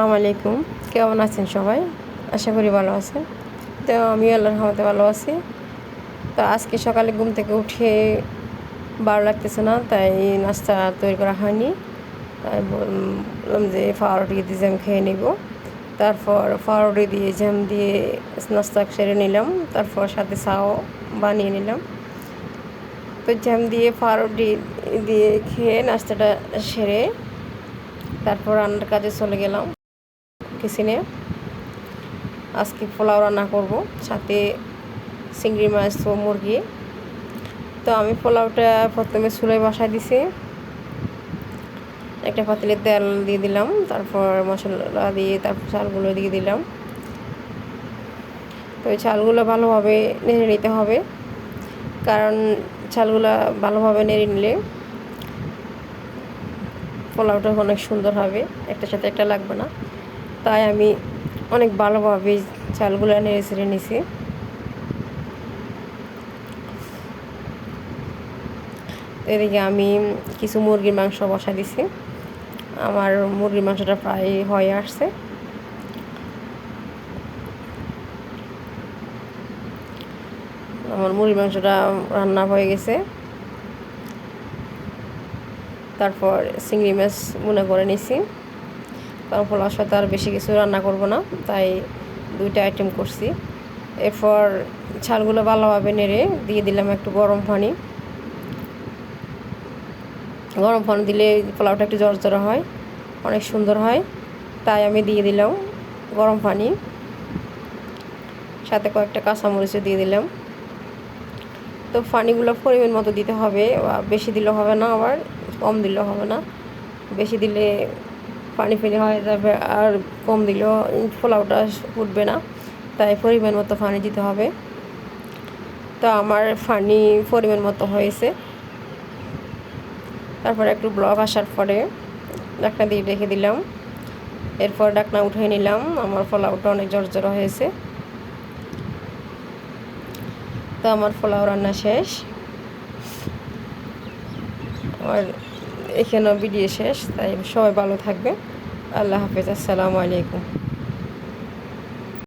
আসসালামু আলাইকুম। কেমন আছেন সবাই? আশা করি ভালো আছেন। তো আমি আল্লাহর রহমতে ভালো আছি। তো আজকে সকালে ঘুম থেকে উঠে ভালো লাগতেছে না, তাই নাস্তা তৈরি করা হয়নি। তাই বললাম যে ফাওয়ারটি দিয়ে জ্যাম খেয়ে নিব। তারপর ফাওয়ারটি দিয়ে জ্যাম দিয়ে নাস্তা সেরে নিলাম। তারপর সাথে চাও বানিয়ে নিলাম। তো জ্যাম দিয়ে ফাওয়ারটি দিয়ে খেয়ে নাস্তাটা সেরে তারপর রান্নার কাজে চলে গেলাম। কিচেনে আজকে পোলাও রান্না করব, সাথে চিংড়ি মাছ ও মুরগি। তো আমি পোলাওটা প্রথমে চুলোয় বসাই দিছি। একটা পাতিলে তেল দিয়ে দিলাম, তারপর মশলা দিয়ে তারপর চালগুলো দিয়ে দিলাম। তো এই চালগুলো ভালোভাবে নেড়ে নিতে হবে, কারণ চালগুলো ভালোভাবে নেড়ে নিলে পোলাওটা অনেক সুন্দর হবে, একটার সাথে একটা লাগবে না। তাই আমি অনেক ভালোভাবে চালগুলো নেড়ে ছেড়ে নিছি। এদিকে আমি কিছু মুরগির মাংস বসা দিছি। আমার মুরগির মাংসটা প্রায় হয়ে আসছে। আমার মুরগির মাংসটা রান্না হয়ে গেছে। তারপর চিংড়ি মাছ মনে করে নিছি। কারণ পোলাওর সাথে আর বেশি কিছু রান্না করব না, তাই দুইটা আইটেম করছি। এরপর ছালগুলো ভালোভাবে নেড়ে দিয়ে দিলাম একটু গরম পানি। গরম পানি দিলে পোলাওটা একটু জড়জড়া হয়, অনেক সুন্দর হয়, তাই আমি দিয়ে দিলাম গরম পানি। সাথে কয়েকটা কাঁচামরিচও দিয়ে দিলাম। তো পানিগুলো পরিমাণ মতো দিতে হবে বেশি দিলে হবে না আবার, কম দিলেও হবে না। বেশি দিলে পানি ফেনি হয়ে যাবে আর কম দিলেও পোলাওটা ফুটবে না। তাই পরিমাণ মতো পানি দিতে হবে। তো আমার পানি পরিমাণ মতো হয়েছে। তারপর একটু ব্লক আসার পরে ডাকনা দিয়ে রেখে দিলাম। এরপর ডাকনা উঠে নিলাম। আমার পোলাওটা অনেক জর্জর হয়েছে। তো আমার পোলাও রান্না শেষ। আর এখানেও ভিডিও শেষ তাই সবাই ভালো থাকবে আল্লাহ হাফেজ আসসালামু আলাইকুম।